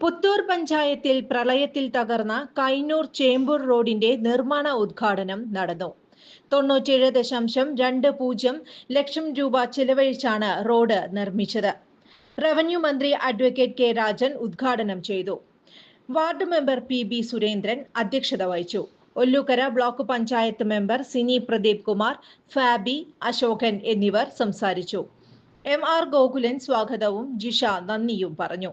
പുത്തൂർ പഞ്ചായത്തിൽ പ്രളയത്തിൽ തകർന്ന കൈനൂർ ചേമ്പൂർ റോഡിന്റെ നിർമ്മാണ ഉദ്ഘാടനം നടന്നു. തൊണ്ണൂറ്റിയേഴ് ദശാംശം രണ്ട് പൂജ്യം ലക്ഷം രൂപ ചെലവഴിച്ചാണ് റോഡ് നിർമ്മിച്ചത്. റവന്യൂ മന്ത്രി അഡ്വക്കേറ്റ് കെ രാജൻ ഉദ്ഘാടനം ചെയ്തു. Ward member P B Surendran അധ്യക്ഷത വഹിച്ചു. ഒല്ലൂക്കര ബ്ലോക്ക് പഞ്ചായത്ത് മെമ്പർ സിനി പ്രദീപ് കുമാർ ഫാബി അശോകൻ എന്നിവർ സംസാരിച്ചു. എം ആർ ഗോകുലൻ സ്വാഗതവും ജിഷ നന്ദിയും പറഞ്ഞു.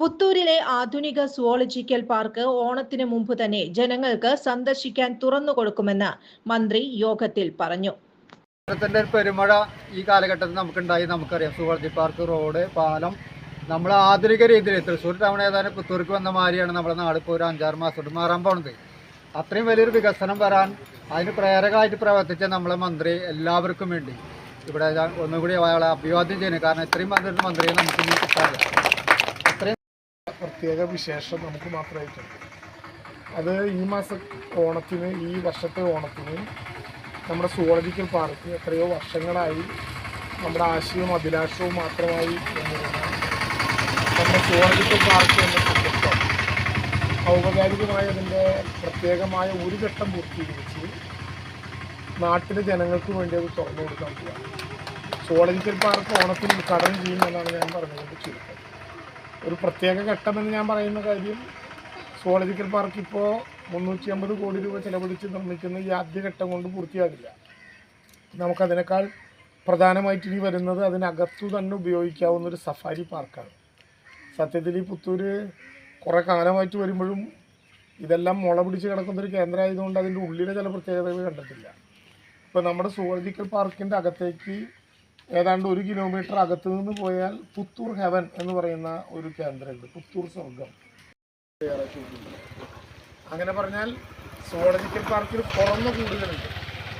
പുത്തൂരിലെ ആധുനിക സുവോളജിക്കൽ പാർക്ക് ഓണത്തിന് മുമ്പ് തന്നെ ജനങ്ങൾക്ക് സന്ദർശിക്കാൻ തുറന്നു കൊടുക്കുമെന്ന് മന്ത്രി യോഗത്തിൽ പറഞ്ഞു. ഒരു പെരുമഴ ഈ കാലഘട്ടത്തിൽ നമുക്കുണ്ടായി. നമുക്കറിയാം സുവോളജി പാർക്ക് റോഡ് പാലം. നമ്മൾ ആധുനിക രീതിയിൽ തൃശ്ശൂർ ടൗൺ ഏതായാലും പുത്തൂർക്ക് വന്ന മാതിരിയാണ് നമ്മുടെ നാട് ഇപ്പോൾ ഒരു അഞ്ചാറ് മാസത്തോട്ട് മാറാൻ പോണത്. അത്രയും വലിയൊരു വികസനം വരാൻ അതിന് പ്രേരകമായിട്ട് പ്രവർത്തിച്ച നമ്മളെ മന്ത്രി എല്ലാവർക്കും വേണ്ടി. ഇവിടെ ഒന്നുകൂടി അയാളെ അഭിവാദ്യം ചെയ്യുന്നു. കാരണം ഇത്രയും മന്ത്രി മന്ത്രിയെ നമുക്ക് കിട്ടാറില്ല. പ്രത്യേക വിശേഷം നമുക്ക് മാത്രമായിട്ടുണ്ട്. അത് ഈ മാസം ഓണത്തിന് ഈ വർഷത്തെ ഓണത്തിന് നമ്മുടെ സുവോളജിക്കൽ പാർക്ക് എത്രയോ വർഷങ്ങളായി നമ്മുടെ ആശയവും അഭിലാഷവും മാത്രമായി നമ്മുടെ സുവോളജിക്കൽ പാർക്ക് എന്ന സന്ദർഭം ഔപചാരികമായി അതിന്റെ പ്രത്യേകമായ ഒരു ഘട്ടം പൂർത്തീകരിച്ച് നാട്ടിലെ ജനങ്ങൾക്ക് വേണ്ടി അത് തുറന്നു കൊടുക്കാൻ പോവുക സുവോളജിക്കൽ പാർക്ക് ഓണത്തിന് ഉദ്ഘാടനം ചെയ്യുമെന്നാണ് ഞാൻ പറഞ്ഞുകൊണ്ട് ചുരുക്കം. ഒരു പ്രത്യേക ഘട്ടമെന്ന് ഞാൻ പറയുന്ന കാര്യം സുവോളജിക്കൽ പാർക്ക് ഇപ്പോൾ മുന്നൂറ്റി അമ്പത് കോടി രൂപ ചിലവഴിച്ച് നിർമ്മിക്കുന്ന ഈ ആദ്യഘട്ടം കൊണ്ട് പൂർത്തിയാകില്ല. നമുക്കതിനേക്കാൾ പ്രധാനമായിട്ട് ഇനി വരുന്നത് അതിനകത്തു തന്നെ ഉപയോഗിക്കാവുന്ന ഒരു സഫാരി പാർക്കാണ്. സത്യത്തിൽ ഈ പുത്തൂര് കുറേ കാലമായിട്ട് വരുമ്പോഴും ഇതെല്ലാം മുള പിടിച്ച് കിടക്കുന്നൊരു കേന്ദ്രമായതുകൊണ്ട് അതിന്റെ ഉള്ളിലെ ചില പ്രത്യേകതകൾ കണ്ടിട്ടില്ല. ഇപ്പോൾ നമ്മുടെ സുവോളജിക്കൽ പാർക്കിന്റെ അകത്തേക്ക് ഏതാണ്ട് ഒരു കിലോമീറ്റർ അകത്ത് നിന്ന് പോയാൽ പുത്തൂർ ഹെവൻ എന്ന് പറയുന്ന ഒരു കേന്ദ്രമുണ്ട്. പുത്തൂർ സ്വർഗം അങ്ങനെ പറഞ്ഞാൽ സോളജിക്കൽ പാർക്കിൽ തുറന്ന കൂടുകളുണ്ട്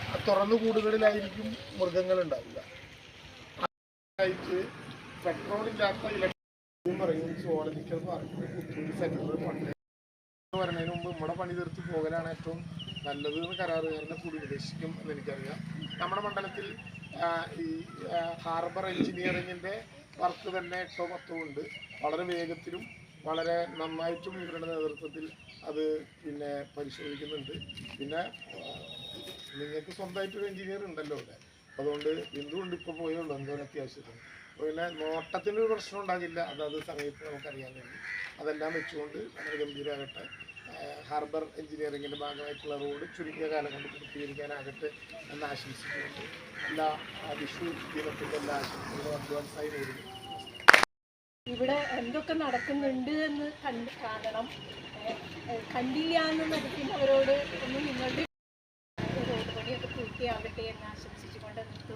ആ തുറന്ന കൂടുകളിലായിരിക്കും മൃഗങ്ങൾ ആയിട്ട് പെട്രോൾ ഇല്ലാത്ത ഇലക്ട്രിക് പറയും സോളജിക്കൽ പാർക്കിൽ പുത്തൂർ സെന്റർ പണ്ട് വരുന്നതിന് മുമ്പ് നമ്മുടെ പണി തീർത്ത് പോകലാണ് ഏറ്റവും നല്ലത് എന്ന് കരാറുകാരനെ കൂടി ഉപദേശിക്കും എന്ന് എനിക്കറിയാം. നമ്മുടെ മണ്ഡലത്തിൽ ഈ ഹാർബർ എഞ്ചിനീയറിങ്ങിന്റെ വർക്ക് തന്നെ എട്ടോ ഉണ്ട് വളരെ വേഗത്തിലും വളരെ നന്നായിട്ടും ഇവരുടെ നേതൃത്വത്തിൽ അത് പിന്നെ പരിശോധിക്കുന്നുണ്ട്. പിന്നെ നിങ്ങൾക്ക് സ്വന്തമായിട്ടൊരു എഞ്ചിനീയർ ഉണ്ടല്ലോ ഇവിടെ അതുകൊണ്ട് എന്തുകൊണ്ട് ഇപ്പോൾ പോയുള്ളൂ എന്തോ ഒരു അത്യാവശ്യത്തിന്. പിന്നെ പിന്നെ നോട്ടത്തിനൊരു പ്രശ്നം ഉണ്ടാകില്ല. അതത് സമയത്ത് നമുക്കറിയാൻ കഴിയും അതെല്ലാം വെച്ചുകൊണ്ട് വളരെ ഗംഭീരമാകട്ടെ ഹാർബർ എഞ്ചിനീയറിങ്ങിന്റെ ഭാഗമായിട്ടുള്ള റോഡ് ചുരുങ്ങിയ കാലം കൊണ്ട് പൂർത്തീകരിക്കാനാകട്ടെ എന്ന് ആശംസിക്കുന്നുണ്ട് എല്ലാ വിഷു ദിനത്തിന്റെ എല്ലാ ആശംസകളും അഡ്വാൻസായി വരുന്നു ഇവിടെ എന്തൊക്കെ നടക്കുന്നുണ്ട് എന്ന് കണ്ട് കാണണം. കണ്ടില്ല എന്ന് നടിക്കുന്നവരോട്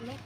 में